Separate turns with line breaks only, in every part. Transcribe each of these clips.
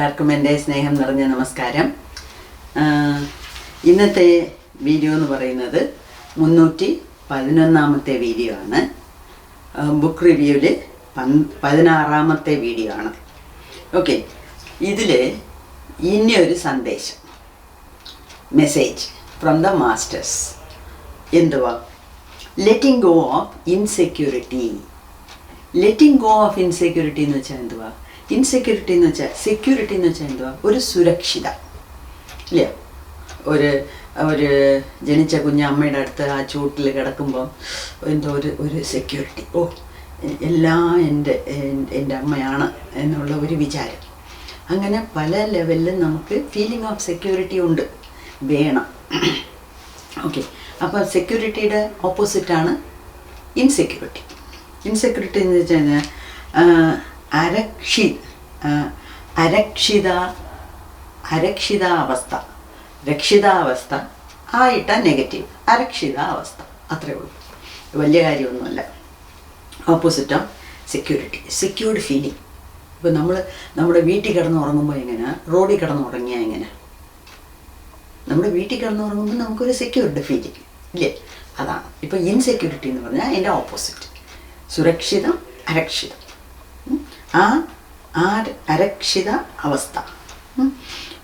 എല്ലാവർക്കും എന്റെ സ്നേഹം നിറഞ്ഞ നമസ്കാരം. ഇന്നത്തെ വീഡിയോ എന്ന് പറയുന്നത് മുന്നൂറ്റി പതിനൊന്നാമത്തെ വീഡിയോ ആണ്. ബുക്ക് റിവ്യൂവിൽ പതിനാറാമത്തെ വീഡിയോ ആണ്. ഓക്കെ ഇതിൽ ഇനിയൊരു സന്ദേശം. മെസ്സേജ് ഫ്രം ദ മാസ്റ്റേഴ്സ് എന്തുവാ? Letting go of insecurity letting go of insecurity എന്ന് വെച്ചാൽ എന്തുവാ? ഇൻസെക്യൂരിറ്റി എന്ന് വെച്ചാൽ സെക്യൂരിറ്റി എന്ന് വെച്ചാൽ എന്തുവാ? ഒരു സുരക്ഷിത. ഇല്ലേ? ഒരു ഒരു ജനിച്ച കുഞ്ഞ് അമ്മയുടെ അടുത്ത് ആ ചൂട്ടിൽ കിടക്കുമ്പോൾ എന്തോ ഒരു ഒരു സെക്യൂരിറ്റി ഓ എല്ലാം എന്റെ എന്റെ അമ്മയാണ് എന്നുള്ള ഒരു വിചാരം. അങ്ങനെ പല ലെവലിലും നമുക്ക് ഫീലിംഗ് ഓഫ് സെക്യൂരിറ്റി ഉണ്ട്. വേണം. ഓക്കെ അപ്പോൾ സെക്യൂരിറ്റിയുടെ ഓപ്പോസിറ്റാണ് ഇൻസെക്യൂരിറ്റി ഇൻസെക്യൂരിറ്റി എന്ന് വെച്ച് കഴിഞ്ഞാൽ അരക്ഷി അരക്ഷിത അരക്ഷിതാവസ്ഥ. രക്ഷിതാവസ്ഥ ആയിട്ട നെഗറ്റീവ് അരക്ഷിതാവസ്ഥ. അത്രേ ഉള്ളൂ. വലിയ കാര്യമൊന്നുമല്ല. Opposite of security secured feeling ഇപ്പം നമ്മൾ നമ്മുടെ വീട്ടിൽ കിടന്ന് ഉറങ്ങുമ്പോൾ എങ്ങനെ? റോഡിൽ കിടന്ന് ഉറങ്ങിയാൽ എങ്ങനെ? നമ്മുടെ വീട്ടിൽ കിടന്ന് ഉറങ്ങുമ്പോൾ നമുക്കൊരു സെക്യൂർഡ് ഫീലിംഗ് ഇല്ലേ? അതാണ്. ഇപ്പോൾ ഇൻസെക്യൂരിറ്റി എന്ന് പറഞ്ഞാൽ അതിന്റെ ഓപ്പോസിറ്റ് സുരക്ഷിതം അരക്ഷിതം. ആ ആ അരക്ഷിത അവസ്ഥ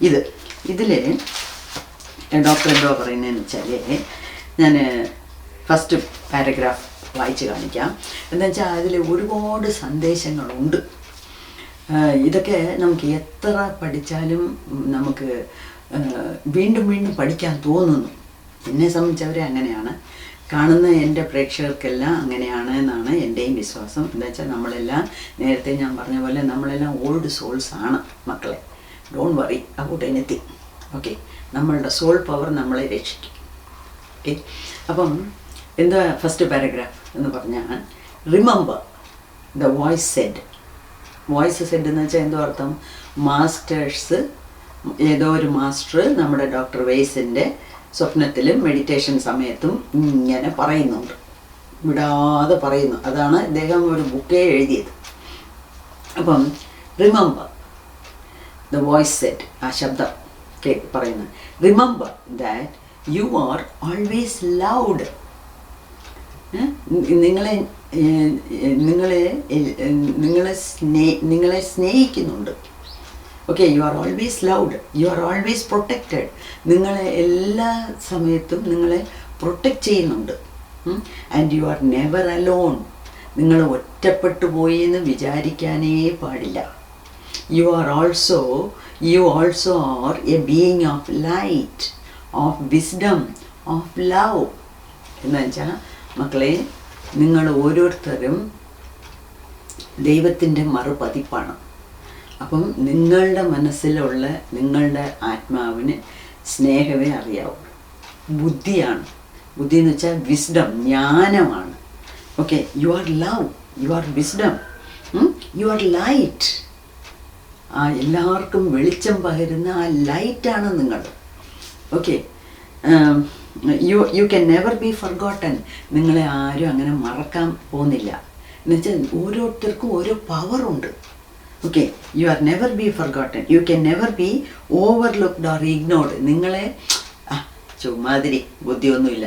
ഇത് ഇതിൽ ഡോക്ടർ എന്തോ പറയുന്നതെന്ന് വെച്ചാൽ ഞാൻ ഫസ്റ്റ് പാരഗ്രാഫ് വായിച്ച് കാണിക്കാം. എന്താ വെച്ചാൽ അതിൽ ഒരുപാട് സന്ദേശങ്ങളുണ്ട്. ഇതൊക്കെ നമുക്ക് എത്ര പഠിച്ചാലും നമുക്ക് വീണ്ടും വീണ്ടും പഠിക്കാൻ തോന്നുന്നു. എന്നെ സംബന്ധിച്ചവരെ അങ്ങനെയാണ്. കാണുന്ന എന്റെ പ്രേക്ഷകർക്കെല്ലാം അങ്ങനെയാണ് എന്നാണ് എന്റെയും വിശ്വാസം. എന്താ വെച്ചാൽ നമ്മളെല്ലാം നേരത്തെ ഞാൻ പറഞ്ഞ പോലെ നമ്മളെല്ലാം ഓൾഡ് സോൾസ് ആണ് മക്കളെ. Don't worry about anything okay നമ്മളുടെ സോൾ പവർ നമ്മളെ രക്ഷിക്കും. ഓക്കെ അപ്പം എന്താ ഫസ്റ്റ് പാരഗ്രാഫ് എന്ന് പറഞ്ഞാൽ remember the voice said voice said എന്ന് വെച്ചാൽ എന്തോ അർത്ഥം? മാസ്റ്റേഴ്സ് ഏതോ ഒരു മാസ്റ്റർ നമ്മുടെ ഡോക്ടർ വെയ്സിന്റെ സ്വപ്നത്തിലും മെഡിറ്റേഷൻ സമയത്തും ഇങ്ങനെ പറയുന്നുണ്ട്. വിടാതെ പറയുന്നു. അതാണ് ഇദ്ദേഹം ഒരു ബുക്കേ എഴുതിയത്. അപ്പം റിമെമ്പർ ദ വോയിസ് സെറ്റ് ആ ശബ്ദം കേ പറയുന്നത്. Remember that you are always loved നിങ്ങളെ നിങ്ങളെ നിങ്ങളെ സ്നേ നിങ്ങളെ സ്നേഹിക്കുന്നുണ്ട്. Okay you are always loved you are always protected നിങ്ങളെ എല്ലാ സമയത്തും നിങ്ങളെ പ്രൊട്ടക്റ്റ് ചെയ്യുന്നുണ്ട്. And you are never alone നിങ്ങൾ ഒറ്റപ്പെട്ടു പോയി എന്ന് വിചാരിക്കാനേ പാടില്ല. You are also you also are a being of light of wisdom of love എന്ന് വെച്ചാൽ മക്കളെ നിങ്ങൾ ഓരോരുത്തരും ദൈവത്തിന്റെ മറുപതിപ്പാണ്. അപ്പം നിങ്ങളുടെ മനസ്സിലുള്ള നിങ്ങളുടെ ആത്മാവിന് സ്നേഹമേ അറിയാവൂ. ബുദ്ധിയാണ്. ബുദ്ധി എന്ന് വെച്ചാൽ വിസ്ഡം ജ്ഞാനമാണ്. Okay you are love you are wisdom you are light ആ എല്ലാവർക്കും വെളിച്ചം പകരുന്ന ആ ലൈറ്റാണ് നിങ്ങൾ. Okay you you can never be forgotten നിങ്ങളെ ആരും അങ്ങനെ മറക്കാൻ പോകുന്നില്ല. എന്നുവെച്ചാൽ ഓരോരുത്തർക്കും ഓരോ പവറുണ്ട് okay you are never be forgotten you can never be overlooked or ignored നിങ്ങളെ ചുമ്മാതിരി ബുദ്ധിയൊന്നുമില്ല.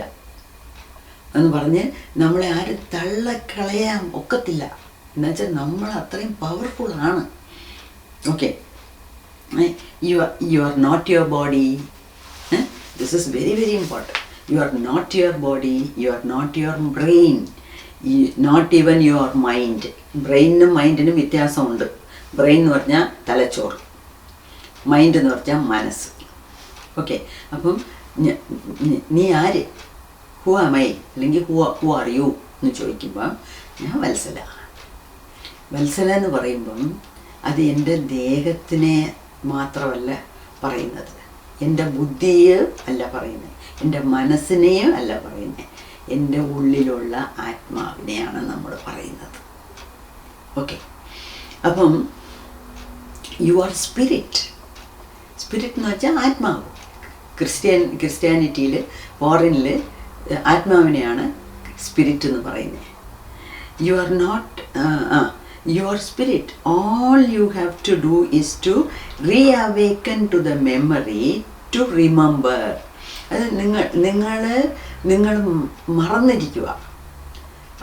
എന്ന് പറഞ്ഞ് നമ്മളെ ആരും തള്ളക്കളയാൻ ഒക്കത്തില്ല. എന്നുവെച്ചാൽ നമ്മൾ അത്രയും പവർഫുൾ ആണ്. Okay you are you are not your body this is very very very you are not your body you are not your brain not even your mind your mind. ബ്രെയിനും മൈൻഡിനും വ്യത്യാസമുണ്ട്. ബ്രെയിൻ എന്ന് പറഞ്ഞാൽ തലച്ചോറ്. Mind എന്ന് പറഞ്ഞാൽ മനസ്സ്. Okay അപ്പം നീ ആര്? ഹു അമൈ അല്ലെങ്കിൽ ഹു ഹു ആർ യു എന്ന് ചോദിക്കുമ്പോൾ ഞാൻ വത്സല. വത്സല എന്ന് പറയുമ്പം അത് എന്റെ ദേഹത്തിനെ മാത്രമല്ല പറയുന്നത്. എന്റെ ബുദ്ധിയെ അല്ല പറയുന്നത്. എന്റെ മനസ്സിനെയും അല്ല പറയുന്നത്. എന്റെ ഉള്ളിലുള്ള ആത്മാവിനെയാണ് നമ്മൾ പറയുന്നത്. ഓക്കെ അപ്പം യു ആർ സ്പിരിറ്റ് സ്പിരിറ്റ് എന്ന് വെച്ചാൽ ആത്മാവ്. ക്രിസ്ത്യൻ ക്രിസ്ത്യാനിറ്റിയിൽ ഫോറിനിൽ ആത്മാവിനെയാണ് സ്പിരിറ്റ് എന്ന് പറയുന്നത് you are not a spirit all you have to to is to re reawaken to the memory to remember അത് നിങ്ങൾ നിങ്ങൾ നിങ്ങൾ മറന്നിരിക്കുക.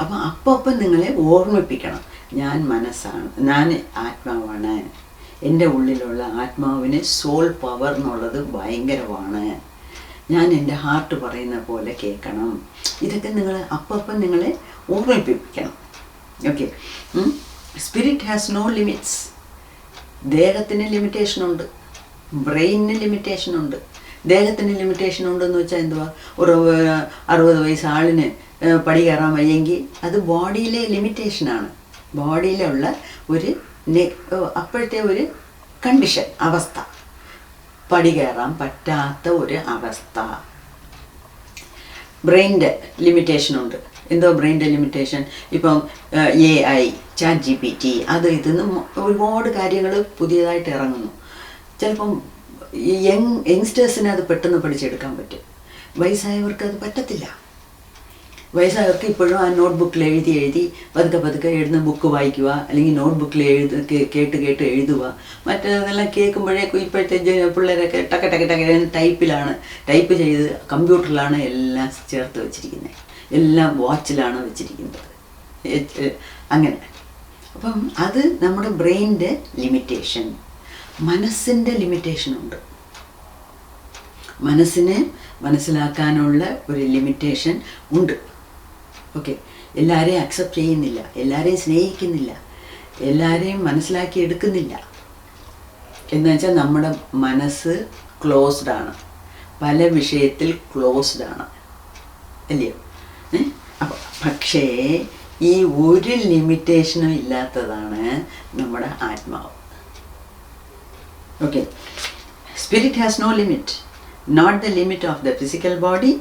അപ്പം അപ്പം നിങ്ങളെ ഓർമ്മിപ്പിക്കണം. ഞാൻ മനസ്സാണ് ഞാൻ ആത്മാവാണ്. എന്റെ ഉള്ളിലുള്ള ആത്മാവിന് സോൾ പവർ എന്നുള്ളത് ഭയങ്കരമാണ്. ഞാൻ എന്റെ ഹാർട്ട് പറയുന്ന പോലെ കേൾക്കണം. ഇതൊക്കെ നിങ്ങൾ അപ്പം നിങ്ങളെ ഓർമ്മിപ്പിക്കണം okay spirit has no limits ദേഹത്തിന് limitation ഉണ്ട്. ബ്രെയിനിന് ലിമിറ്റേഷൻ ഉണ്ട്. ദേഹത്തിന് ലിമിറ്റേഷൻ ഉണ്ടെന്ന് വെച്ചാൽ എന്തുവാ? ഒരു അറുപത് വയസ്സ് ആളിന് പടി കയറാൻ വയ്യെങ്കിൽ അത് ബോഡിയിലെ ലിമിറ്റേഷനാണ് ബോഡിയിലുള്ള ഒരു അപ്പോഴത്തെ ഒരു കണ്ടീഷൻ അവസ്ഥ. പടി കയറാൻ പറ്റാത്ത ഒരു അവസ്ഥ. ബ്രെയിന്റെ ലിമിറ്റേഷൻ ഉണ്ട്. എന്തോ ബ്രെയിന്റെ ലിമിറ്റേഷൻ ഇപ്പം A I chat G P T അത് ഇതെന്ന് ഒരുപാട് കാര്യങ്ങൾ പുതിയതായിട്ട് ഇറങ്ങുന്നു. ചിലപ്പം യങ് യങ്സ്റ്റേഴ്സിനെ അത് പെട്ടെന്ന് പഠിച്ചെടുക്കാൻ പറ്റും. വയസ്സായവർക്ക് അത് പറ്റത്തില്ല. വയസ്സായവർക്ക് ഇപ്പോഴും ആ നോട്ട് ബുക്കിൽ എഴുതി എഴുതി പതുക്കെ പതുക്കെ എഴുതുന്ന ബുക്ക് വായിക്കുക അല്ലെങ്കിൽ നോട്ട് ബുക്കിൽ എഴുത കേട്ട് കേട്ട് എഴുതുക. മറ്റേതെല്ലാം കേൾക്കുമ്പോഴേക്കും ഇപ്പോഴത്തെ പിള്ളേരൊക്കെ ടക്ക ടക്ക ടക്ക ടൈപ്പിലാണ് ടൈപ്പ് ചെയ്ത് കമ്പ്യൂട്ടറിലാണ് എല്ലാം ചേർത്ത് വെച്ചിരിക്കുന്നത് എല്ലാം വാച്ചിലാണ് വെച്ചിരിക്കുന്നത്. അങ്ങനെ. അപ്പം അത് നമ്മുടെ ബ്രെയിനിന്റെ ലിമിറ്റേഷൻ മനസ്സിന്റെ ലിമിറ്റേഷനുണ്ട് മനസ്സിനെ മനസ്സിലാക്കാനുള്ള ഒരു ലിമിറ്റേഷൻ ഉണ്ട്. ഓക്കെ എല്ലാവരെയും അക്സെപ്റ്റ് ചെയ്യുന്നില്ല. എല്ലാവരെയും സ്നേഹിക്കുന്നില്ല. എല്ലാവരെയും മനസ്സിലാക്കി എടുക്കുന്നില്ല. എന്ന് വെച്ചാൽ നമ്മുടെ മനസ്സ് ക്ലോസ്ഡ് ആണ്. പല വിഷയത്തിൽ ക്ലോസ്ഡ് ആണ്. അല്ലയോ ഏ? പക്ഷേ ഈ ഒരു ലിമിറ്റേഷനും ഇല്ലാത്തതാണ് നമ്മുടെ ആത്മാവ്. Okay spirit has no limit not the limit of the physical body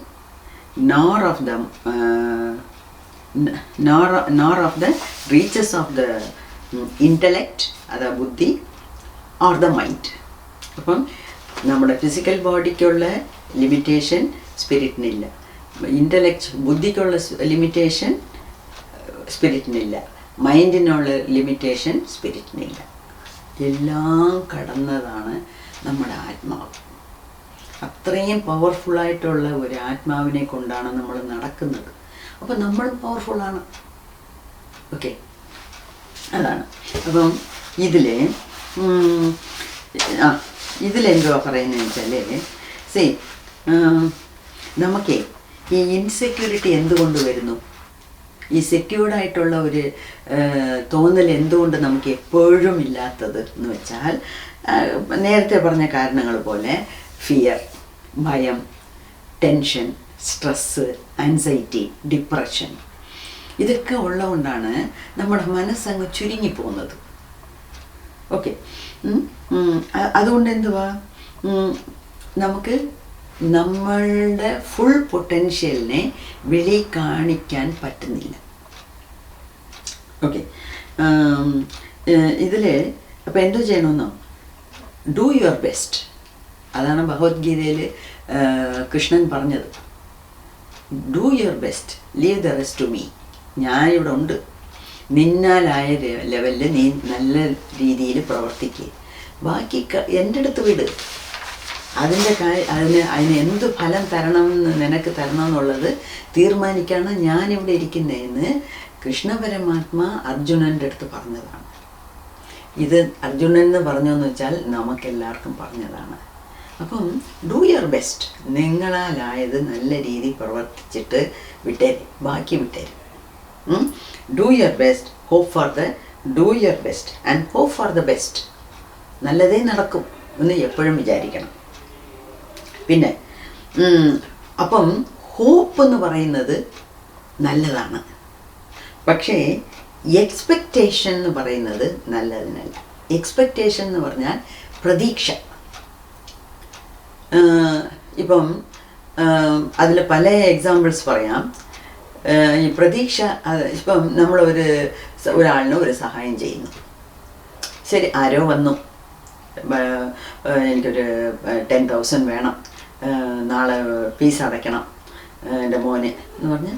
nor of n- nor nor of the reaches of the mm, intellect, അതാ ബുദ്ധി ഓർ ദ മൈൻഡ് അപ്പം നമ്മുടെ ഫിസിക്കൽ ബോഡിക്കുള്ള ലിമിറ്റേഷൻ സ്പിരിറ്റിനില്ല ഇന്റലക്ട് ബുദ്ധിക്കുള്ള ലിമിറ്റേഷൻ സ്പിരിറ്റിനില്ല മൈൻഡിനുള്ള limitation സ്പിരിറ്റിനില്ല എല്ലാം കടന്നതാണ് നമ്മുടെ ആത്മാവ്. അത്രയും പവർഫുള്ളായിട്ടുള്ള ഒരു ആത്മാവിനെ കൊണ്ടാണ് നമ്മൾ നടക്കുന്നത്. അപ്പം നമ്മൾ പവർഫുള്ളാണ് ഓക്കെ അതാണ്. അപ്പം ഇതിൽ ആ ഇതിലെന്തുവാ പറയുന്നത് വെച്ചാൽ സേ നമുക്കേ ഈ ഇൻസെക്യൂരിറ്റി എന്തുകൊണ്ട് വരുന്നു? ഈ സെക്യൂർഡ് ആയിട്ടുള്ള ഒരു തോന്നൽ എന്തുകൊണ്ട് നമുക്ക് എപ്പോഴും ഇല്ലാത്തത് എന്ന് വെച്ചാൽ നേരത്തെ പറഞ്ഞ കാരണങ്ങൾ പോലെ ഫിയർ ഭയം ടെൻഷൻ സ്ട്രെസ്സ് ആൻസൈറ്റി ഡിപ്രഷൻ ഇതൊക്കെ ഉള്ളതുകൊണ്ടാണ് നമ്മുടെ മനസ്സങ്ങ് ചുരുങ്ങി പോകുന്നത്. ഓക്കെ അതുകൊണ്ട് എന്തുവാ? നമുക്ക് നമ്മളുടെ ഫുൾ പൊട്ടൻഷ്യലിനെ വെളി കാണിക്കാൻ പറ്റുന്നില്ല. ഓക്കെ ഇതിൽ അപ്പോൾ എന്തോ ചെയ്യണമെന്നോ? ഡു യുവർ ബെസ്റ്റ് അതാണ് ഭഗവത്ഗീതയിൽ കൃഷ്ണൻ പറഞ്ഞത്. Do your best leave the rest to me ഞാൻ ഇവിടെ ഉണ്ട്. നിന്നാലായ ലെവലിൽ നീ നല്ല രീതിയിൽ പ്രവർത്തിക്കുക ബാക്കി എന്റെ അടുത്ത് വിട്. അതിന്റെ കാര്യം അതിന് അതിന് എന്ത് ഫലം തരണമെന്ന് നിനക്ക് തരണം എന്നുള്ളത് തീരുമാനിക്കാണ് ഞാനിവിടെ ഇരിക്കുന്നതെന്ന് കൃഷ്ണ പരമാത്മ അർജുനന്റെ അടുത്ത് പറഞ്ഞതാണ്. ഇത് അർജുനൻ എന്ന് പറഞ്ഞതെന്ന് വെച്ചാൽ നമുക്കെല്ലാവർക്കും പറഞ്ഞതാണ്. അപ്പം ഡു യുവർ ബെസ്റ്റ് നിങ്ങളാലായത് നല്ല രീതിയിൽ പ്രവർത്തിച്ചിട്ട് വിട്ടേര്. ബാക്കി വിട്ടേര്. Do your best hope for the do your best and hope for the best നല്ലതേ നടക്കും എന്ന് എപ്പോഴും വിചാരിക്കണം. പിന്നെ അപ്പം ഹോപ്പ് എന്ന് പറയുന്നത് നല്ലതാണ്. പക്ഷേ എക്സ്പെക്റ്റേഷൻ എന്ന് പറയുന്നത് നല്ലതിനല്ല. എക്സ്പെക്റ്റേഷൻ എന്ന് പറഞ്ഞാൽ പ്രതീക്ഷ. ഇപ്പം അതിൽ പല എക്സാമ്പിൾസ് പറയാം. ഈ പ്രതീക്ഷ ഇപ്പം നമ്മളൊരു ഒരാളിന് ഒരു സഹായം ചെയ്യുന്നു. ശരി ആരോ വന്നു. എനിക്കൊരു ടെൻ തൗസൻഡ് വേണം. നാളെ ഫീസ് അടയ്ക്കണം എന്റെ മോന് എന്ന് പറഞ്ഞ്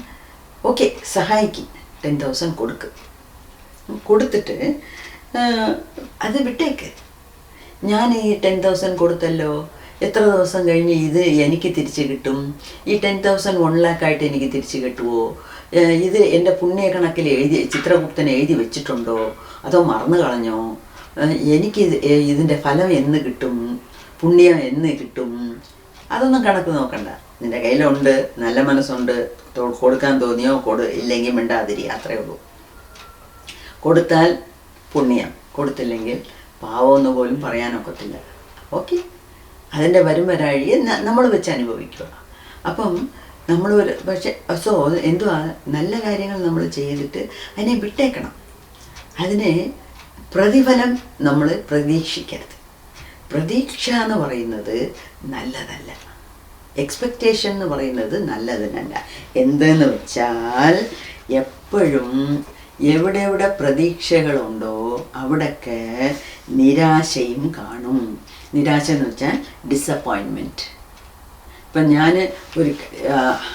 ഓക്കെ സഹായിക്കും. ടെൻ തൗസൻഡ് കൊടുക്ക്. കൊടുത്തിട്ട് അത് വിട്ടേക്ക്. ഞാൻ ഈ ടെൻ തൗസൻഡ് കൊടുത്തല്ലോ. എത്ര ദിവസം കഴിഞ്ഞ് ഇത് എനിക്ക് തിരിച്ച് കിട്ടും? ഈ ടെൻ തൗസൻഡ് വൺ ലാക്കായിട്ട് എനിക്ക് തിരിച്ച് കിട്ടുമോ ഇത് എന്റെ പുണ്യ കണക്കിൽ എഴുതി ചിത്രഗുപ്തൻ എഴുതി വെച്ചിട്ടുണ്ടോ? അതോ മറന്നു കളഞ്ഞോ? എനിക്ക് ഇത് ഇതിന്റെ ഫലം എന്ന് കിട്ടും? പുണ്യം എന്ന് കിട്ടും? അതൊന്നും കണക്ക് നോക്കണ്ട. നിന്റെ കയ്യിലുണ്ട് നല്ല മനസ്സുണ്ട്. കൊടുക്കാൻ തോന്നിയോ? കൊടു ഇല്ലെങ്കിൽ മിണ്ടാതിരി. അത്രേ ഉള്ളൂ. കൊടുത്താൽ പുണ്യം. കൊടുത്തില്ലെങ്കിൽ പാവമെന്ന് പോലും പറയാനൊക്കത്തില്ല. ഓക്കെ. അതിന്റെ വരും വരാഴിയെ നമ്മൾ വെച്ച് അനുഭവിക്കുക. അപ്പം നമ്മൾ ഒരു പക്ഷെ സോ എന്തുവാ? നല്ല കാര്യങ്ങൾ നമ്മൾ ചെയ്തിട്ട് അതിനെ വിട്ടേക്കണം. അതിനെ പ്രതിഫലം നമ്മൾ പ്രതീക്ഷിക്കരുത്. പ്രതീക്ഷ എന്ന് പറയുന്നത് നല്ലതല്ല. എക്സ്പെക്റ്റേഷൻ എന്ന് പറയുന്നത് നല്ലതിനല്ല. എന്തെന്ന് വെച്ചാൽ എപ്പോഴും എവിടെ എവിടെ പ്രതീക്ഷകളുണ്ടോ അവിടൊക്കെ നിരാശയും കാണും. നിരാശ എന്ന് വെച്ചാൽ ഡിസപ്പോയിൻമെന്റ് ഇപ്പം ഞാൻ ഒരു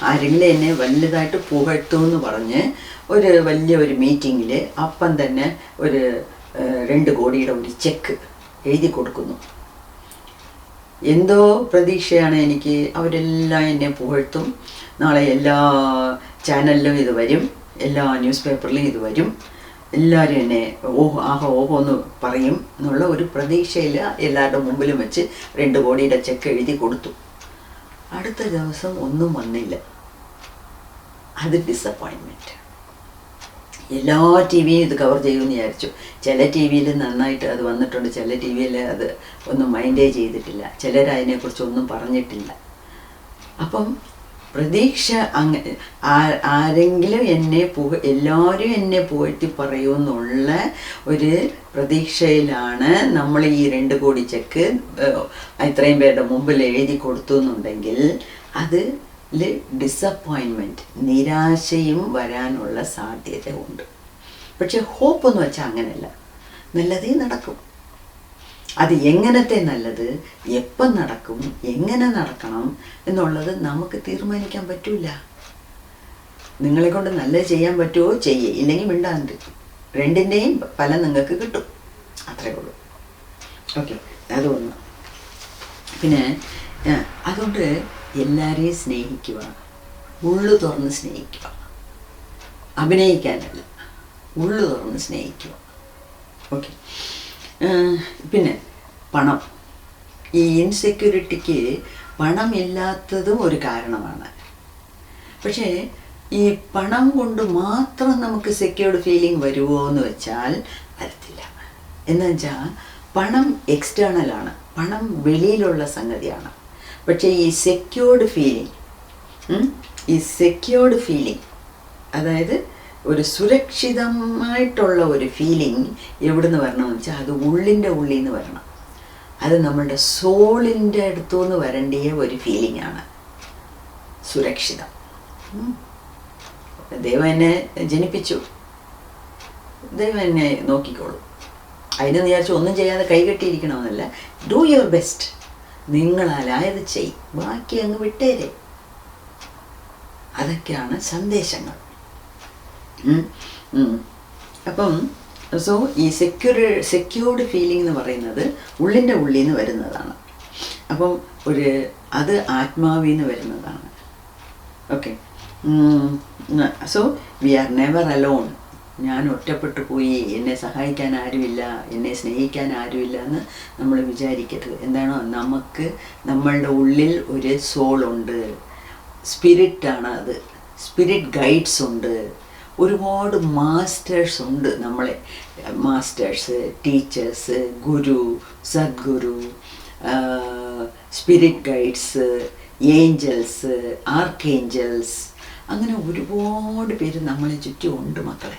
ആരെങ്കിലും എന്നെ വലുതായിട്ട് പുകഴ്ത്തു എന്ന് പറഞ്ഞ് ഒരു വലിയ ഒരു മീറ്റിങ്ങിൽ അപ്പം തന്നെ ഒരു രണ്ട് കോടിയുടെ ഒരു ചെക്ക് എഴുതി കൊടുക്കുന്നു. എന്തോ പ്രതീക്ഷയാണ് എനിക്ക്. അവരെല്ലാം എന്നെ പുകഴ്ത്തും. നാളെ എല്ലാ ചാനലിലും ഇത് വരും. എല്ലാ ന്യൂസ് പേപ്പറിലും ഇത് വരും. എല്ലാവരും എന്നെ ഓഹോ ആഹോ ഓഹോ എന്ന് പറയും എന്നുള്ള ഒരു പ്രതീക്ഷയിൽ എല്ലാവരുടെ മുമ്പിലും വെച്ച് രണ്ട് കോടിയുടെ ചെക്ക് എഴുതി കൊടുത്തു. അടുത്ത ദിവസം ഒന്നും വന്നില്ല. അത് ഡിസപ്പോയിൻമെന്റ് എല്ലാ ടി വിയും ഇത് കവർ ചെയ്യുമെന്ന് വിചാരിച്ചു. ചില ടി വിയിൽ നന്നായിട്ട് അത് വന്നിട്ടുണ്ട്. ചില ടി വിയിൽ അത് ഒന്നും മൈൻഡേ ചെയ്തിട്ടില്ല. ചിലർ ഒന്നും പറഞ്ഞിട്ടില്ല. അപ്പം പ്രതീക്ഷ അങ്ങ ആരെങ്കിലും എന്നെ പുക എല്ലാവരും എന്നെ പോയിട്ട് പറയുമെന്നുള്ള ഒരു പ്രതീക്ഷയിലാണ് നമ്മൾ ഈ രണ്ട് കോടി ചെക്ക് ഇത്രയും പേരുടെ മുമ്പിൽ എഴുതി കൊടുത്തു എന്നുണ്ടെങ്കിൽ അത് ഡിസപ്പോയിൻമെന്റ് നിരാശയും വരാനുള്ള സാധ്യത ഉണ്ട് പക്ഷെ ഹോപ്പ് എന്ന് വെച്ചാൽ അങ്ങനെയല്ല. നല്ലതേ നടക്കും. അത് എങ്ങനത്തെ നല്ലത്? എപ്പം നടക്കും? എങ്ങനെ നടക്കണം? എന്നുള്ളത് നമുക്ക് തീരുമാനിക്കാൻ പറ്റൂല. നിങ്ങളെ കൊണ്ട് നല്ലത് ചെയ്യാൻ പറ്റുമോ ചെയ്യേ. ഇല്ലെങ്കിൽ മിണ്ടാണ്ട്. രണ്ടിന്റെയും ഫലം നിങ്ങൾക്ക് കിട്ടും. അത്രേ ഉള്ളൂ. ഓക്കെ. അതൊന്ന് പിന്നെ അതുകൊണ്ട് എല്ലാവരെയും സ്നേഹിക്കുക. ഉള്ളു തുറന്ന് സ്നേഹിക്കുക. അഭിനയിക്കാനല്ല. ഉള്ളു തുറന്ന് സ്നേഹിക്കുക. ഓക്കെ. പിന്നെ പണം. ഈ ഇൻസെക്യൂരിറ്റിക്ക് പണമില്ലാത്തതും ഒരു കാരണമാണ്. പക്ഷേ ഈ പണം കൊണ്ട് മാത്രം നമുക്ക് സെക്യൂർഡ് ഫീലിംഗ് വരുമോ എന്ന് വെച്ചാൽ വരത്തില്ല. എന്ന് വെച്ചാൽ പണം എക്സ്റ്റേണലാണ് പണം വെളിയിലുള്ള സംഗതിയാണ്. പക്ഷേ ഈ സെക്യൂർഡ് ഫീലിംഗ് ഈ സെക്യൂർഡ് ഫീലിംഗ് അതായത് ഒരു സുരക്ഷിതമായിട്ടുള്ള ഒരു ഫീലിംഗ് എവിടുന്ന് എന്ന് വെച്ചാൽ അത് ഉള്ളിന്റെ ഉള്ളിൽ നിന്ന് വരണം. അത് നമ്മളുടെ സോളിന്റെ അടുത്തുനിന്ന് വരേണ്ടിയ ഒരു ഫീലിംഗ് ആണ്. സുരക്ഷിതം. ദൈവം എന്നെ ജനിപ്പിച്ചു. ദൈവം എന്നെ നോക്കിക്കോളൂ. അതിന് വിചാരിച്ചു ഒന്നും ചെയ്യാതെ കൈകെട്ടിയിരിക്കണമെന്നല്ല ഡു യുവർ ബെസ്റ്റ് നിങ്ങളാലായത് ചെയ്. ബാക്കി അങ്ങ് വിട്ടേരെ. അതൊക്കെയാണ് സന്ദേശങ്ങൾ. അപ്പം സോ ഈ സെക്യൂർ സെക്യൂർഡ് ഫീലിംഗ് എന്ന് പറയുന്നത് ഉള്ളിന്റെ ഉള്ളിൽ നിന്ന് വരുന്നതാണ്. അപ്പം ഒരു അത് ആത്മാവിൽ നിന്ന് വരുന്നതാണ്. Okay so we are never alone ഞാൻ ഒറ്റപ്പെട്ടു പോയി എന്നെ സഹായിക്കാൻ ആരുമില്ല എന്നെ സ്നേഹിക്കാൻ ആരുമില്ല എന്ന് നമ്മൾ വിചാരിക്കരുത്. എന്താണോ? നമുക്ക് നമ്മളുടെ ഉള്ളിൽ ഒരു സോളുണ്ട് സ്പിരിറ്റാണ് അത്. സ്പിരിറ്റ് ഗൈഡ്സ് ഉണ്ട്. ഒരുപാട് മാസ്റ്റേഴ്സ് ഉണ്ട് നമ്മളെ. Masters teachers guru Sadguru spirit guides angels archangels അങ്ങനെ ഒരുപാട് പേര് നമ്മളെ ചുറ്റും ഉണ്ട് മക്കളെ.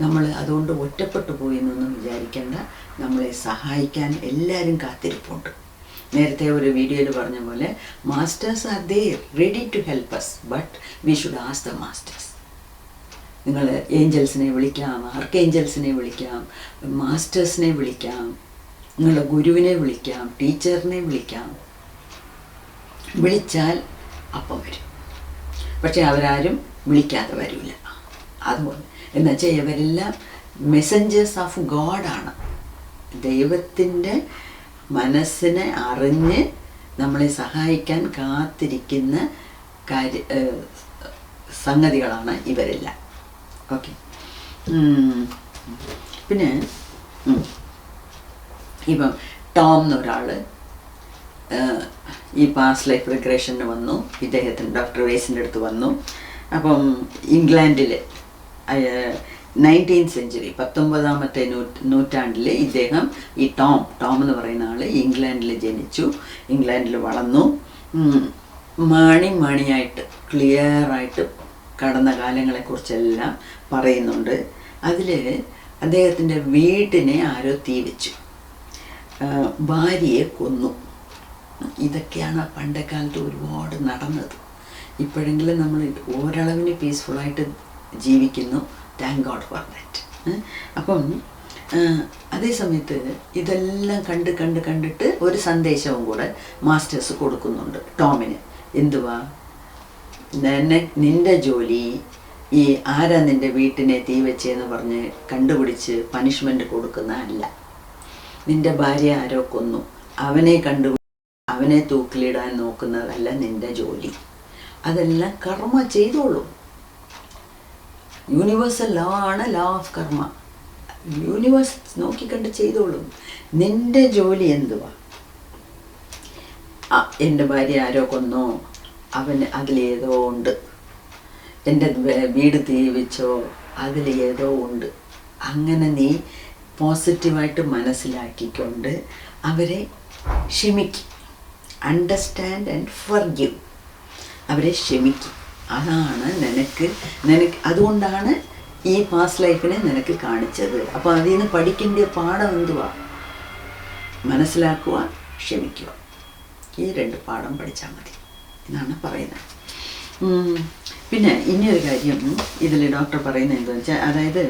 നമ്മൾ അതുകൊണ്ട് ഒറ്റപ്പെട്ടു പോയി എന്നൊന്നും വിചാരിക്കേണ്ട. നമ്മളെ സഹായിക്കാൻ എല്ലാവരും കാത്തിരിപ്പുണ്ട്. നേരത്തെ ഒരു വീഡിയോയിൽ പറഞ്ഞ പോലെ masters are they ready to help us but we should as the masters നിങ്ങൾ ഏഞ്ചൽസിനെ വിളിക്കാം ആർക്കേഞ്ചൽസിനെ വിളിക്കാം മാസ്റ്റേഴ്സിനെ വിളിക്കാം നിങ്ങളുടെ ഗുരുവിനെ വിളിക്കാം ടീച്ചറിനെ വിളിക്കാം. വിളിച്ചാൽ അപ്പം വരും. പക്ഷെ അവരാരും വിളിക്കാതെ വരില്ല അതുപോലെ എന്നുവെച്ചാൽ ഇവരെല്ലാം മെസ്സഞ്ചേഴ്സ് ഓഫ് ഗോഡാണ് ദൈവത്തിന്റെ മനസ്സിനെ അറിഞ്ഞ് നമ്മളെ സഹായിക്കാൻ കാത്തിരിക്കുന്ന കാര്യ സംഗതികളാണ് ഇവരെല്ലാം. ഓക്കെ പിന്നെ. ഇപ്പം ടോം എന്നൊരാൾ ഈ പാസ് ലൈഫ് റിഗ്രേഷന് വന്നു. ഇദ്ദേഹത്തിന് ഡോക്ടർ വേസിന്റെ അടുത്ത് വന്നു. അപ്പം ഇംഗ്ലണ്ടിൽ നയന്റീൻ സെഞ്ചുറി പത്തൊമ്പതാമത്തെ നൂറ്റ് നൂറ്റാണ്ടിൽ ഇദ്ദേഹം ഈ ടോം ടോം എന്ന് പറയുന്ന ആൾ ഇംഗ്ലണ്ടിൽ ജനിച്ചു ഇംഗ്ലണ്ടിൽ വളർന്നു. മാണി മണിയായിട്ട് ക്ലിയറായിട്ട് കടന്ന കാലങ്ങളെക്കുറിച്ചെല്ലാം പറയുന്നുണ്ട്. അതിൽ അദ്ദേഹത്തിന്റെ വീട്ടിനെ ആരോ തീ വെച്ചു ഭാര്യയെ കൊന്നു. ഇതൊക്കെയാണ് പണ്ടേ കാലത്ത് ഒരുപാട് നടന്നത്. ഇപ്പോഴെങ്കിലും നമ്മൾ ഒരളവിന് പീസ്ഫുള്ളായിട്ട് ജീവിക്കുന്നു താങ്ക് ഗോഡ് ഫോർ ദാറ്റ് അപ്പം അതേസമയത്ത് അതേ സമയത്ത് ഇതെല്ലാം കണ്ട് കണ്ട് കണ്ടിട്ട് ഒരു സന്ദേശവും കൂടെ മാസ്റ്റേഴ്സ് കൊടുക്കുന്നുണ്ട് ടോമിന്. എന്തുവാ? നിന്നെ നിന്റെ ജോലി ഈ ആരാ നിന്റെ വീട്ടിനെ തീ വെച്ചെന്ന് പറഞ്ഞ് കണ്ടുപിടിച്ച് പനിഷ്മെന്റ് കൊടുക്കുന്ന അല്ല നിന്റെ ഭാര്യ ആരോ കൊന്നു. അവനെ കണ്ടു അവനെ തൂക്കിലിടാൻ നോക്കുന്നതല്ല നിന്റെ ജോലി. അതെല്ലാം കർമ്മ ചെയ്തോളൂ. യൂണിവേഴ്സൽ ലോ ആണ് ലോ ഓഫ് കർമ്മ. യൂണിവേഴ്സ് നോക്കിക്കണ്ട് ചെയ്തോളും. നിന്റെ ജോലി എന്തുവാ? എന്റെ ഭാര്യ ആരോ കൊന്നു. അവന് അതിലേതോ ഉണ്ട്. എന്റെ വീട് തീ വെച്ചോ അതിലേതോ ഉണ്ട്. അങ്ങനെ നീ പോസിറ്റീവായിട്ട് മനസ്സിലാക്കിക്കൊണ്ട് അവരെ ക്ഷമിക്കും. അണ്ടർസ്റ്റാൻഡ് ആൻഡ് ഫർഗിവ് അവരെ ക്ഷമിക്കും. അതാണ് നിനക്ക് നിനക്ക് അതുകൊണ്ടാണ് ഈ പാസ്റ്റ് ലൈഫിനെ നിനക്ക് കാണിച്ചത്. അപ്പോൾ അതിൽ നിന്ന് പഠിക്കേണ്ട പാഠം എന്തുവാ? മനസ്സിലാക്കുക ക്ഷമിക്കുക. ഈ രണ്ട് പാഠം പഠിച്ചാൽ മതി. എന്നാണ് പറയുന്നത്. പിന്നെ ഇനിയൊരു കാര്യം ഇതിൽ ഡോക്ടർ പറയുന്നത് എന്താണെന്ന് വെച്ചാൽ അതായത്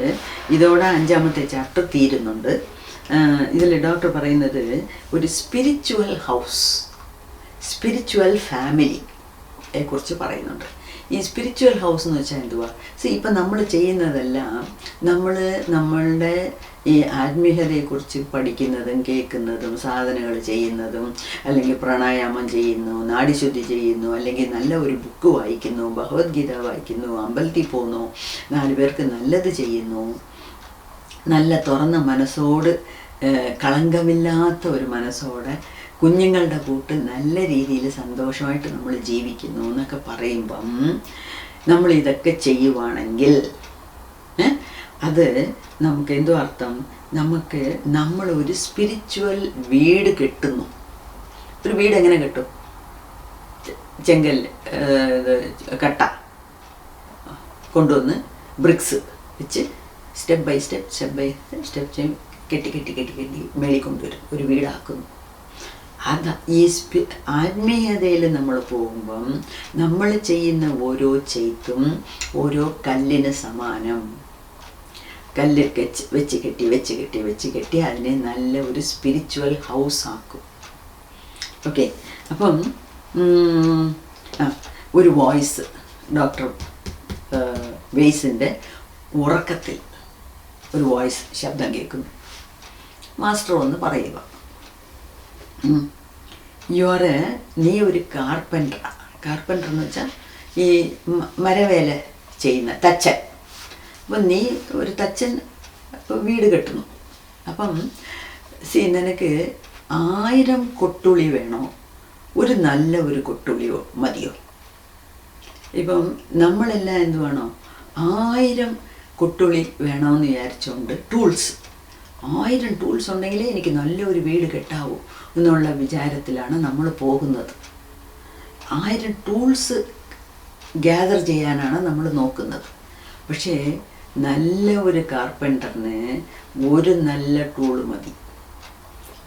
ഇതോടെ അഞ്ചാമത്തെ ചാപ്റ്റർ തീരുന്നുണ്ട്. ഇതിൽ ഡോക്ടർ പറയുന്നത് ഒരു സ്പിരിച്വൽ ഹൗസ് സ്പിരിച്വൽ ഫാമിലിയെ കുറിച്ച് പറയുന്നുണ്ട്. ഈ സ്പിരിച്വൽ ഹൗസ് എന്ന് വെച്ചാൽ എന്തുവാ? സി ഇപ്പം നമ്മൾ ചെയ്യുന്നതെല്ലാം നമ്മൾ നമ്മളുടെ ഈ ആത്മീയതയെക്കുറിച്ച് പഠിക്കുന്നതും കേൾക്കുന്നതും സാധനകൾ ചെയ്യുന്നതും അല്ലെങ്കിൽ പ്രാണായാമം ചെയ്യുന്നു നാടിശുദ്ധി ചെയ്യുന്നു അല്ലെങ്കിൽ നല്ല ഒരു ബുക്ക് വായിക്കുന്നു ഭഗവത്ഗീത വായിക്കുന്നു അമ്പലത്തിൽ പോകുന്നു നാല് പേർക്ക് നല്ലത് ചെയ്യുന്നു. നല്ല തുറന്ന മനസ്സോട് കളങ്കമില്ലാത്ത ഒരു മനസ്സോടെ കുഞ്ഞുങ്ങളുടെ കൂട്ട് നല്ല രീതിയിൽ സന്തോഷമായിട്ട് നമ്മൾ ജീവിക്കുന്നു എന്നൊക്കെ പറയുമ്പം നമ്മൾ ഇതൊക്കെ ചെയ്യുവാണെങ്കിൽ അത് നമുക്ക് എന്തോ അർത്ഥം? നമുക്ക് നമ്മൾ ഒരു സ്പിരിച്വൽ വീട് കെട്ടുന്നു. ഒരു വീട് എങ്ങനെ കെട്ടും? ചെങ്കൽ കട്ട കൊണ്ടുവന്ന് ബ്രിക്സ് വെച്ച് step by step step by step കെട്ടി കെട്ടി കെട്ടി കെട്ടി മേളി കൊണ്ടുവരും. ഒരു വീടാക്കുന്നു. അത് ഈ സ്പി ആത്മീയതയിൽ നമ്മൾ പോകുമ്പം നമ്മൾ ചെയ്യുന്ന ഓരോ ചെയ്ത്തും ഓരോ കല്ലിന് സമാനം. കല്ല് കെച്ച് വെച്ച് കെട്ടി വെച്ച് കെട്ടി വെച്ച് കെട്ടി അതിനെ നല്ല ഒരു സ്പിരിച്വൽ ഹൗസ് ആക്കും. ഓക്കെ അപ്പം ഒരു വോയിസ് ഡോക്ടർ വെയ്സിന്റെ ഉറക്കത്തിൽ ഒരു വോയിസ് ശബ്ദം കേൾക്കുന്നു. മാസ്റ്റർ ഒന്ന് പറയുക. യുവറ് നീ ഒരു കാർപ്പന്റർ കാർപ്പന്റർ എന്ന് വെച്ചാൽ ഈ മരവേല ചെയ്യുന്ന തച്ചൻ. അപ്പം നീ ഒരു തച്ചൻ വീട് കെട്ടുന്നു അപ്പം സി നിനക്ക് ആയിരം കൊട്ടുളി വേണോ? ഒരു നല്ല ഒരു കൊട്ടുളിയോ മതിയോ? ഇപ്പം നമ്മളെല്ലാം എന്ത് വേണോ? ആയിരം കൊട്ടുളി വേണമെന്ന് വിചാരിച്ചുകൊണ്ട് ടൂൾസ്. ആയിരം ടൂൾസ് ഉണ്ടെങ്കിലേ എനിക്ക് നല്ലൊരു വീട് കെട്ടാവൂ എന്നുള്ള വിചാരത്തിലാണ് നമ്മൾ പോകുന്നത്. ആയിരം ടൂൾസ് ഗ്യാദർ ചെയ്യാനാണ് നമ്മൾ നോക്കുന്നത്. പക്ഷേ നല്ല ഒരു കാർപ്പന്ററിന് ഒരു നല്ല ടൂൾ മതി.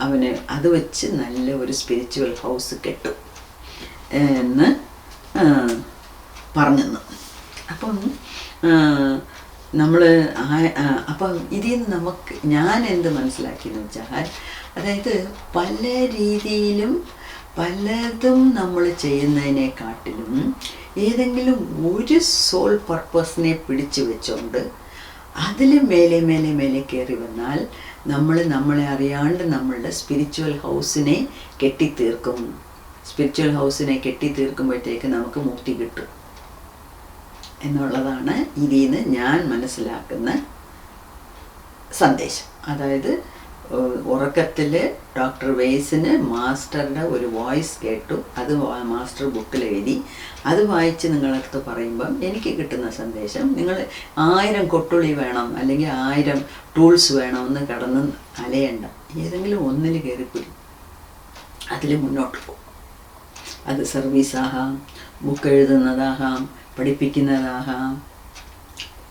അവന് അത് വെച്ച് നല്ല ഒരു സ്പിരിച്വൽ ഹൗസ് കെട്ടും. എന്ന് പറഞ്ഞു അപ്പം നമ്മൾ അപ്പം ഇതിൽ നിന്ന് നമുക്ക് ഞാൻ എന്ത് മനസ്സിലാക്കിയെന്ന് വെച്ചാൽ അതായത് പല രീതിയിലും പലതും നമ്മൾ ചെയ്യുന്നതിനെക്കാട്ടിലും ഏതെങ്കിലും ഒരു സോൾ പർപ്പസിനെ പിടിച്ചു വെച്ചുകൊണ്ട് അതിൽ മേലെ മേലെ മേലെ കയറി വന്നാൽ നമ്മൾ നമ്മളെ അറിയാണ്ട് നമ്മളുടെ സ്പിരിച്വൽ ഹൗസിനെ കെട്ടിത്തീർക്കും. സ്പിരിച്വൽ ഹൗസിനെ കെട്ടിത്തീർക്കുമ്പോഴത്തേക്ക് നമുക്ക് മുക്തി കിട്ടും. എന്നുള്ളതാണ് ഇതിൽ നിന്ന് ഞാൻ മനസ്സിലാക്കുന്ന സന്ദേശം. അതായത് ഉറക്കത്തിൽ ഡോക്ടർ വെയ്സിന് മാസ്റ്ററുടെ ഒരു വോയിസ് കേട്ടു. അത് മാസ്റ്റർ ബുക്കിൽ എഴുതി. അത് വായിച്ച് നിങ്ങളടുത്ത് പറയുമ്പം എനിക്ക് കിട്ടുന്ന സന്ദേശം നിങ്ങൾ ആയിരം കൊട്ടുളി വേണം അല്ലെങ്കിൽ ആയിരം ടൂൾസ് വേണമെന്ന് കടന്ന് അലയണ്ട. ഏതെങ്കിലും ഒന്നിൽ കയറിപ്പിടി അതിൽ മുന്നോട്ട് പോകും അത് സർവീസാകാം. ബുക്ക് എഴുതുന്നതാകാം. പഠിപ്പിക്കുന്നതാകാം.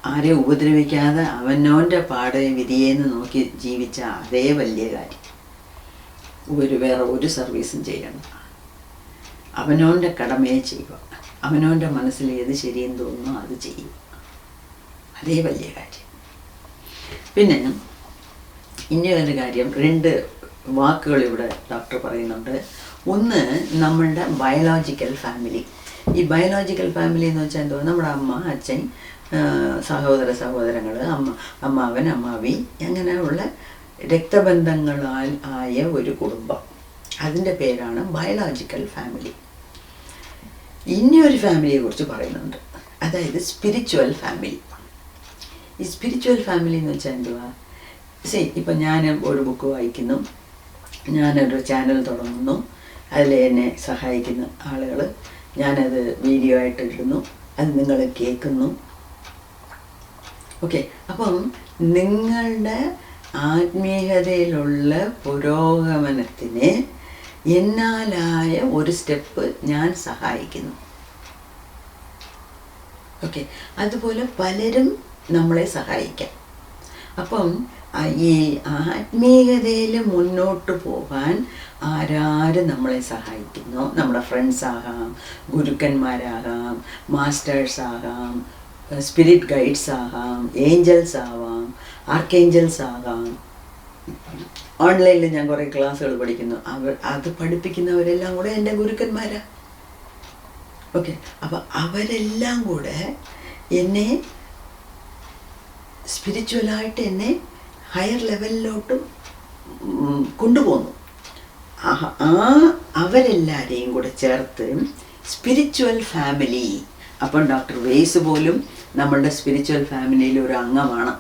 ആരെ ഉപദ്രവിക്കാതെ അവനോന്റെ പാട് വിധിയെന്ന് നോക്കി ജീവിച്ച അതേ വലിയ കാര്യം. ഒരു വേറെ ഒരു സർവീസും ചെയ്യണം. അവനോന്റെ കടമയെ ചെയ്യുക. അവനോന്റെ മനസ്സിൽ ഏത് ശരിയെന്ന് തോന്നുന്നു അത് ചെയ്യുക അതേ വലിയ കാര്യം. പിന്നെ ഇനി ഒരു കാര്യം രണ്ട് വാക്കുകൾ ഇവിടെ ഡോക്ടർ പറയുന്നുണ്ട്. ഒന്ന് നമ്മളുടെ ബയോളജിക്കൽ ഫാമിലി ഈ ബയോളജിക്കൽ ഫാമിലി എന്ന് വെച്ചാൽ എന്തോ നമ്മുടെ അമ്മ അച്ഛൻ സഹോദര സഹോദരങ്ങൾ അമ്മ അമ്മാവൻ അമ്മാവി അങ്ങനെയുള്ള രക്തബന്ധങ്ങളാൽ ആയ ഒരു കുടുംബം. അതിന്റെ പേരാണ് ബയോളജിക്കൽ ഫാമിലി ഇനി ഒരു ഫാമിലിയെ കുറിച്ച് പറയുന്നുണ്ട്. അതായത് സ്പിരിച്വൽ ഫാമിലി ഈ സ്പിരിച്വൽ ഫാമിലി എന്ന് വെച്ചാൽ എന്തുവാ? സി ഇപ്പം ഞാൻ ഒരു ബുക്ക് വായിക്കുന്നു. ഞാനൊരു ചാനൽ തുടങ്ങുന്നു. അതിൽ എന്നെ സഹായിക്കുന്ന ആളുകൾ ഞാനത് വീഡിയോ ആയിട്ട് ഇടുന്നു. അത് നിങ്ങൾ കേൾക്കുന്നു. ഓക്കെ അപ്പം നിങ്ങളുടെ ആത്മീയതയിലുള്ള പുരോഗമനത്തിന് എന്നാലായ ഒരു സ്റ്റെപ്പ് ഞാൻ സഹായിക്കുന്നു. ഓക്കെ അതുപോലെ പലരും നമ്മളെ സഹായിക്കാം. അപ്പം ഈ ആത്മീയതയിൽ മുന്നോട്ട് പോകാൻ ആരാര് നമ്മളെ സഹായിക്കുന്നു? നമ്മുടെ ഫ്രണ്ട്സ് ആകാം ഗുരുക്കന്മാരാകാം മാസ്റ്റേഴ്സ് ആകാം സ്പിരിറ്റ് ഗൈഡ്സ് ആകാം ഏഞ്ചൽസ് ആവാം ആർക്കേഞ്ചൽസ് ആകാം. ഓൺലൈനിൽ ഞാൻ കുറേ ക്ലാസ്സുകൾ പഠിക്കുന്നു. അവർ അത് പഠിപ്പിക്കുന്നവരെല്ലാം കൂടെ എന്റെ ഗുരുക്കന്മാരാ. ഓക്കെ അപ്പം അവരെല്ലാം കൂടെ എന്നെ സ്പിരിച്വലായിട്ട് എന്നെ ഹയർ ലെവലിലോട്ടും കൊണ്ടുപോകുന്നു ആ- അവരെല്ലാരെയും കൂടെ ചേർത്ത് സ്പിരിച്വൽ ഫാമിലി അപ്പം ഡോക്ടർ വെയ്സ് പോലും നമ്മളുടെ സ്പിരിച്വൽ ഫാമിലിയിൽ ഒരു അംഗമാണ്.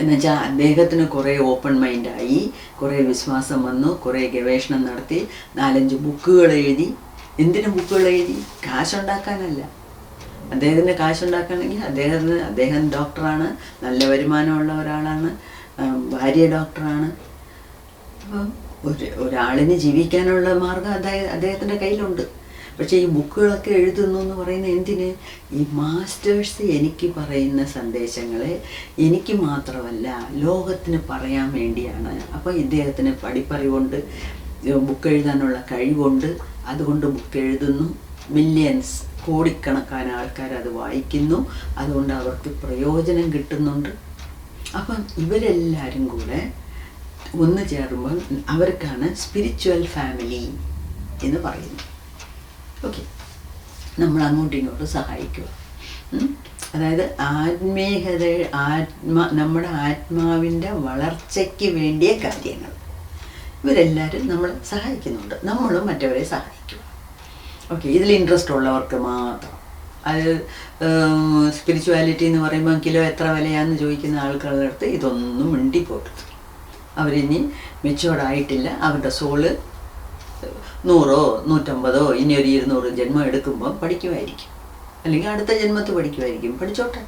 എന്നുവെച്ചാൽ അദ്ദേഹത്തിന് കുറേ ഓപ്പൺ മൈൻഡായി കുറേ വിശ്വാസം വന്നു കുറേ ഗവേഷണം നടത്തി നാലഞ്ച് ബുക്കുകൾ എഴുതി. എന്തിനു ബുക്കുകൾ എഴുതി? കാശുണ്ടാക്കാനല്ല. അദ്ദേഹത്തിന് കാശുണ്ടാക്കണമെങ്കിൽ അദ്ദേഹത്തിന് അദ്ദേഹം ഡോക്ടറാണ് നല്ല വരുമാനമുള്ള ഒരാളാണ് ഭാര്യ ഡോക്ടറാണ്. അപ്പം ഒരു ഒരാളിന് ജീവിക്കാനുള്ള മാർഗം അദ്ദേഹം അദ്ദേഹത്തിന്റെ കയ്യിലുണ്ട്. പക്ഷേ ഈ ബുക്കുകളൊക്കെ എഴുതുന്നു എന്ന് പറയുന്നത് എന്തിന്? ഈ മാസ്റ്റേഴ്സ് എനിക്ക് പറയുന്ന സന്ദേശങ്ങളെ എനിക്ക് മാത്രമല്ല ലോകത്തിന് പറയാൻ വേണ്ടിയാണ്. അപ്പോൾ ഇദ്ദേഹത്തിന് പഠിപ്പറിവുണ്ട് ബുക്ക് എഴുതാനുള്ള കഴിവുണ്ട്. അതുകൊണ്ട് ബുക്ക് എഴുതുന്നു. മില്യൻസ് കോടിക്കണക്കാന ആൾക്കാർ അത് വായിക്കുന്നു. അതുകൊണ്ട് അവർക്ക് പ്രയോജനം കിട്ടുന്നുണ്ട്. അപ്പം ഇവരെല്ലാവരും കൂടെ ഒന്ന് ചേരുമ്പോൾ അവർക്കാണ് സ്പിരിച്വൽ ഫാമിലി എന്ന് പറയുന്നത്. ഓക്കെ. നമ്മൾ അങ്ങോട്ടും ഇങ്ങോട്ടും സഹായിക്കുക അതായത് ആത്മീയത ആത്മ നമ്മുടെ ആത്മാവിന്റെ വളർച്ചയ്ക്ക് വേണ്ടിയ കാര്യങ്ങൾ. ഇവരെല്ലാവരും നമ്മൾ സഹായിക്കുന്നുണ്ട്. നമ്മളും മറ്റവരെ സഹായിക്കുക ഓക്കെ. ഇതിൽ ഇൻട്രസ്റ്റ് ഉള്ളവർക്ക് മാത്രം. അത് സ്പിരിച്വാലിറ്റി എന്ന് പറയുമ്പോൾ കിലോ എത്ര വിലയാന്ന് ചോദിക്കുന്ന ആൾക്കാരുടെ അടുത്ത് ഇതൊന്നും മിണ്ടി പോകരുത് അവരിനി മെച്ചുവർഡായിട്ടില്ല അവരുടെ സോൾ നൂറോ നൂറ്റമ്പതോ ഇനി ഒരു ഇരുന്നൂറ് ജന്മം എടുക്കുമ്പോൾ പഠിക്കുമായിരിക്കും. അല്ലെങ്കിൽ അടുത്ത ജന്മത്ത് പഠിക്കുമായിരിക്കും. പഠിച്ചോട്ടെ.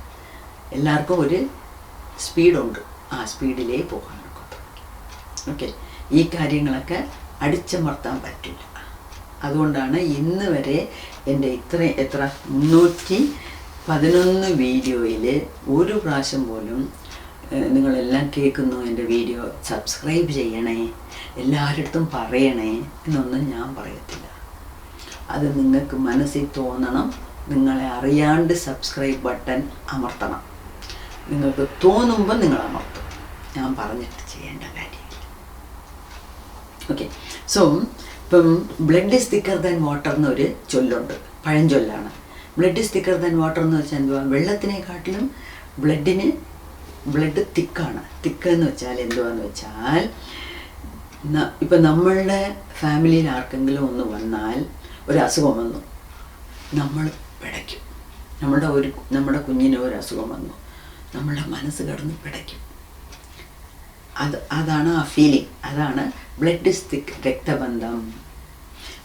എല്ലാവർക്കും ഒരു സ്പീഡുണ്ട്. ആ സ്പീഡിലേ പോകാൻ ഓക്കെ. ഈ കാര്യങ്ങളൊക്കെ അടിച്ചമർത്താൻ പറ്റില്ല. അതുകൊണ്ടാണ് ഇന്ന് വരെ എന്റെ ഇത്ര എത്ര? മുന്നൂറ്റി പതിനൊന്ന് വീഡിയോയിൽ ഒരു പ്രാവശ്യം പോലും നിങ്ങളെല്ലാം കേൾക്കുന്നു എന്റെ വീഡിയോ. സബ്സ്ക്രൈബ് ചെയ്യണേ. എല്ലാവരുടെ പറയണേ എന്നൊന്നും ഞാൻ പറയത്തില്ല. അത് നിങ്ങൾക്ക് മനസ്സിൽ തോന്നണം. നിങ്ങളെ അറിയാണ്ട് സബ്സ്ക്രൈബ് ബട്ടൺ അമർത്തണം. നിങ്ങൾക്ക് തോന്നുമ്പോൾ നിങ്ങൾ അമർത്തും. ഞാൻ പറഞ്ഞിട്ട് ചെയ്യേണ്ട കാര്യമില്ല ഓക്കെ സോ ഇപ്പം blood is thicker than water എന്നൊരു ചൊല്ലുണ്ട്. പഴഞ്ചൊല്ലാണ് blood is thicker than water എന്ന് വെച്ചാൽ എന്തുവാ? വെള്ളത്തിനെക്കാട്ടിലും ബ്ലഡിന് ബ്ലഡ് തിക്കാണ് തിക്ക് എന്ന് വെച്ചാൽ എന്തുവാന്ന് വെച്ചാൽ ഇപ്പം നമ്മളുടെ ഫാമിലിയിൽ ആർക്കെങ്കിലും ഒന്ന് വന്നാൽ ഒരു അസുഖം വന്നു. നമ്മൾ പിടയ്ക്കും. നമ്മുടെ ഒരു നമ്മുടെ കുഞ്ഞിന് ഒരു അസുഖം വന്നു. നമ്മളുടെ മനസ്സ് കടന്ന് പിടയ്ക്കും. അത് അതാണ് ആ ഫീലിംഗ് അതാണ് ബ്ലഡ് ഇസ് തിക്ക് രക്തബന്ധം.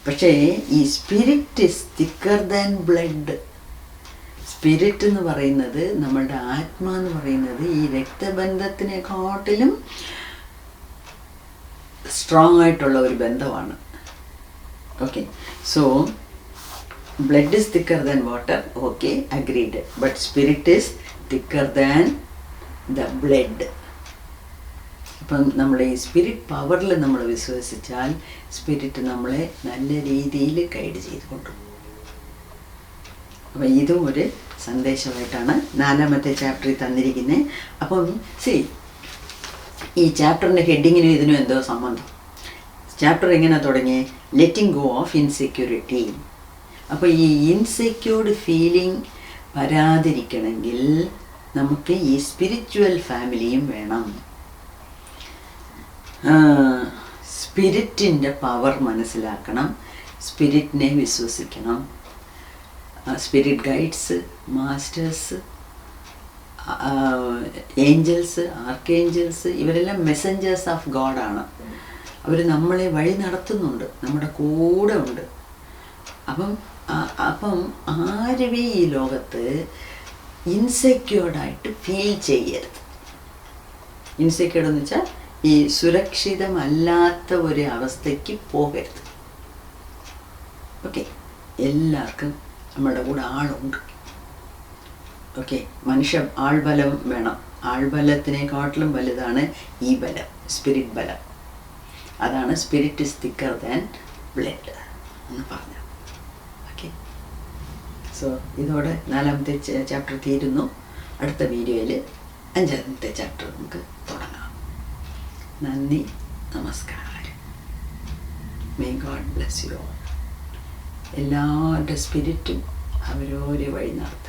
പക്ഷേ ഈ spirit is thicker than blood spirit എന്ന് പറയുന്നത് നമ്മളുടെ ആത്മാ എന്ന് പറയുന്നത് ഈ രക്തബന്ധത്തിനെക്കാട്ടിലും സ്ട്രോങ് ആയിട്ടുള്ള ഒരു ബന്ധമാണ്. Okay so blood is thicker than water okay agreed but spirit is thicker than the blood അപ്പം നമ്മൾ ഈ സ്പിരിറ്റ് പവറിൽ നമ്മൾ വിശ്വസിച്ചാൽ സ്പിരിറ്റ് നമ്മളെ നല്ല രീതിയിൽ ഗൈഡ് ചെയ്ത് കൊണ്ടുപോകും അപ്പം ഇതും ഒരു സന്ദേശമായിട്ടാണ് നാലാമത്തെ ചാപ്റ്ററിൽ തന്നിരിക്കുന്നത് അപ്പം സി ഈ ചാപ്റ്ററിന്റെ ഹെഡിങ്ങിനും ഇതിനും എന്തോ സംബന്ധം? ചാപ്റ്റർ എങ്ങനെ തുടങ്ങി? ലെറ്റിംഗ് ഗോ ഓഫ് ഇൻസെക്യൂരിറ്റി അപ്പോൾ ഈ ഇൻസെക്യൂർഡ് ഫീലിംഗ് വരാതിരിക്കണമെങ്കിൽ നമുക്ക് ഈ സ്പിരിച്വൽ ഫാമിലിയും വേണം. സ്പിരിറ്റിന്റെ പവർ മനസ്സിലാക്കണം. സ്പിരിറ്റിനെ വിശ്വസിക്കണം. Spirit guides masters angels archangels ഇവരെല്ലാം മെസ്സഞ്ചേഴ്സ് ഓഫ് ഗോഡാണ് അവർ നമ്മളെ വഴി നടത്തുന്നുണ്ട്. നമ്മുടെ കൂടെ ഉണ്ട്. അപ്പം അപ്പം ആരുമേ ഈ ലോകത്ത് ഇൻസെക്യൂർഡായിട്ട് ഫീൽ ചെയ്യരുത്. ഇൻസെക്യൂർഡ് എന്ന് വെച്ചാൽ ഈ സുരക്ഷിതമല്ലാത്ത ഒരു അവസ്ഥയ്ക്ക് പോകരുത്. ഓക്കെ എല്ലാവർക്കും നമ്മുടെ കൂടെ ആളുണ്ട്. ഓക്കെ മനുഷ്യ ആൾബലം വേണം. ആൾബലത്തിനെക്കാട്ടിലും വലുതാണ് ഈ ബലം സ്പിരിറ്റ് ബലം. അതാണ് spirit is thicker than blood എന്ന് പറഞ്ഞു ഓക്കെ സോ ഇതോടെ നാലാമത്തെ ചാപ്റ്റർ തീരുന്നു. അടുത്ത വീഡിയോയിൽ അഞ്ചാമത്തെ ചാപ്റ്റർ നമുക്ക് തുടങ്ങാം. നന്ദി നമസ്കാരം. മേ ഗോഡ് ബ്ലെസ് യു എല്ലാവരുടെ സ്പിരിറ്റും അവരോരെ വഴി നടത്തും.